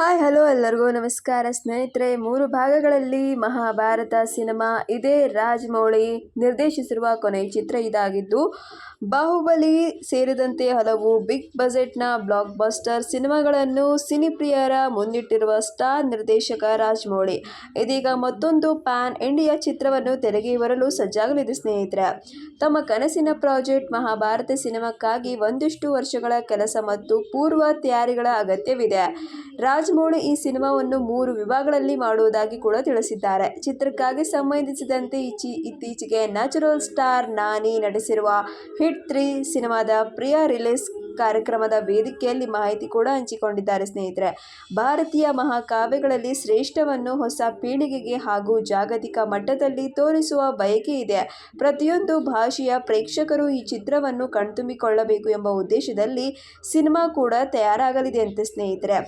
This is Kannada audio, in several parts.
ಹಾಯ್, ಹಲೋ ಎಲ್ಲರಿಗೂ ನಮಸ್ಕಾರ. ಸ್ನೇಹಿತರೆ, ಮೂರು ಭಾಗಗಳಲ್ಲಿ ಮಹಾಭಾರತ ಸಿನಿಮಾ ಇದೇ ರಾಜಮೌಳಿ ನಿರ್ದೇಶಿಸಿರುವ ಕೊನೆಯ ಚಿತ್ರ ಇದಾಗಿದ್ದು, ಬಾಹುಬಲಿ ಸೇರಿದಂತೆ ಹಲವು ಬಿಗ್ ಬಜೆಟ್ನ ಬ್ಲಾಕ್ ಬಸ್ಟರ್ ಸಿನಿಮಾಗಳನ್ನು ಸಿನಿಪ್ರಿಯರ ಮುಂದಿಟ್ಟಿರುವ ಸ್ಟಾರ್ ನಿರ್ದೇಶಕ ರಾಜಮೌಳಿ. ಇದೀಗ ಮತ್ತೊಂದು ಪ್ಯಾನ್ ಇಂಡಿಯಾ ಚಿತ್ರವನ್ನು ತೆರೆಗೆ ಬರಲು ಸಜ್ಜಾಗಲಿದೆ ಸ್ನೇಹಿತರೆ. ತಮ್ಮ ಕನಸಿನ ಪ್ರಾಜೆಕ್ಟ್ ಮಹಾಭಾರತ ಸಿನಿಮಾಕ್ಕಾಗಿ ಒಂದಿಷ್ಟು ವರ್ಷಗಳ ಕೆಲಸ ಮತ್ತು ಪೂರ್ವ ತಯಾರಿಗಳ ಅಗತ್ಯವಿದೆ. ರಾಜಮೌಳಿ ಈ ಸಿನಿಮಾವನ್ನು ಮೂರು ವಿಭಾಗಗಳಲ್ಲಿ ಮಾಡುವುದಾಗಿ ಕೂಡ ತಿಳಿಸಿದ್ದಾರೆ. ಚಿತ್ರಕ್ಕಾಗಿ ಸಂಬಂಧಿಸಿದಂತೆ ಇಚಿ, ಇತ್ತೀಚೆಗೆ ನ್ಯಾಚುರಲ್ ಸ್ಟಾರ್ ನಾನಿ ನಟಿಸಿರುವ ಹಿಟ್ ತ್ರೀ ಸಿನಿಮಾದ ಪ್ರಿಯ ರಿಲೀಸ್ ಕಾರ್ಯಕ್ರಮದ ವೇದಿಕೆಯಲ್ಲಿ ಮಾಹಿತಿ ಕೂಡ ಹಂಚಿಕೊಂಡಿದ್ದಾರೆ ಸ್ನೇಹಿತರೆ. ಭಾರತೀಯ ಮಹಾಕಾವ್ಯಗಳಲ್ಲಿ ಶ್ರೇಷ್ಠವನ್ನು ಹೊಸ ಪೀಳಿಗೆಗೆ ಹಾಗೂ ಜಾಗತಿಕ ಮಟ್ಟದಲ್ಲಿ ತೋರಿಸುವ ಬಯಕೆ ಇದೆ. ಪ್ರತಿಯೊಂದು ಭಾಷೆಯ ಪ್ರೇಕ್ಷಕರು ಈ ಚಿತ್ರವನ್ನು ಕಣ್ತುಂಬಿಕೊಳ್ಳಬೇಕು ಎಂಬ ಉದ್ದೇಶದಲ್ಲಿ ಸಿನಿಮಾ ಕೂಡ ತಯಾರಾಗಲಿದೆ ಅಂತ ಸ್ನೇಹಿತರೆ.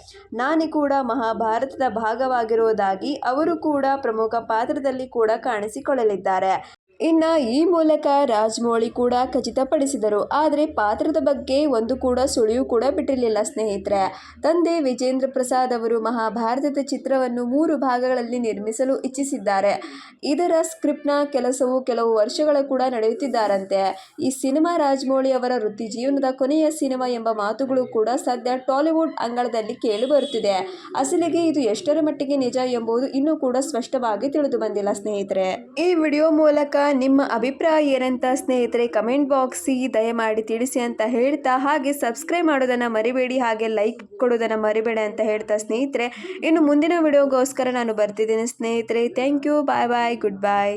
ನಾನಿ ಕೂಡ ಮಹಾಭಾರತದ ಭಾಗವಾಗಿರುವುದಾಗಿ ಅವರು ಕೂಡ ಪ್ರಮುಖ ಪಾತ್ರದಲ್ಲಿ ಕೂಡ ಕಾಣಿಸಿಕೊಳ್ಳಲಿದ್ದಾರೆ. ಇನ್ನ ಈ ಮೂಲಕ ರಾಜಮೌಳಿ ಕೂಡ ಖಚಿತಪಡಿಸಿದರು. ಆದರೆ ಪಾತ್ರದ ಬಗ್ಗೆ ಒಂದು ಕೂಡ ಸುಳಿವು ಕೂಡ ಬಿಟ್ಟಿರಲಿಲ್ಲ ಸ್ನೇಹಿತರೆ. ತಂದೆ ವಿಜೇಂದ್ರ ಪ್ರಸಾದ್ ಅವರು ಮಹಾಭಾರತದ ಚಿತ್ರವನ್ನು ಮೂರು ಭಾಗಗಳಲ್ಲಿ ನಿರ್ಮಿಸಲು ಇಚ್ಛಿಸಿದ್ದಾರೆ. ಇದರ ಸ್ಕ್ರಿಪ್ಟ್ನ ಕೆಲಸವು ಕೆಲವು ವರ್ಷಗಳ ಕೂಡ ನಡೆಯುತ್ತಿದ್ದಾರಂತೆ. ಈ ಸಿನಿಮಾ ರಾಜಮೌಳಿ ಅವರ ವೃತ್ತಿ ಜೀವನದ ಕೊನೆಯ ಸಿನಿಮಾ ಎಂಬ ಮಾತುಗಳು ಕೂಡ ಸದ್ಯ ಟಾಲಿವುಡ್ ಅಂಗಳದಲ್ಲಿ ಕೇಳಿಬರುತ್ತಿದೆ ಅಸಲಿಗೆ ಇದು ಎಷ್ಟರ ಮಟ್ಟಿಗೆ ನಿಜ ಎಂಬುದು ಇನ್ನೂ ಕೂಡ ಸ್ಪಷ್ಟವಾಗಿ ತಿಳಿದು ಬಂದಿಲ್ಲ ಸ್ನೇಹಿತರೆ. ಈ ವಿಡಿಯೋ ಮೂಲಕ ನಿಮ್ಮ ಅಭಿಪ್ರಾಯ ಏನಂತ ಸ್ನೇಹಿತರೆ ಕಮೆಂಟ್ ಬಾಕ್ಸಿ ದಯಮಾಡಿ ತಿಳಿಸಿ ಅಂತ ಹೇಳ್ತಾ ಹಾಗೆ ಸಬ್ಸ್ಕ್ರೈಬ್ ಮಾಡೋದನ್ನು ಮರಿಬೇಡಿ, ಹಾಗೆ ಲೈಕ್ ಕೊಡೋದನ್ನು ಮರಿಬೇಡಿ ಅಂತ ಹೇಳ್ತಾ ಸ್ನೇಹಿತರೆ. ಇನ್ನು ಮುಂದಿನ ವಿಡಿಯೋಗೋಸ್ಕರ ನಾನು ಬರ್ತಿದ್ದೀನಿ ಸ್ನೇಹಿತರೆ. Thank you, bye bye, good bye.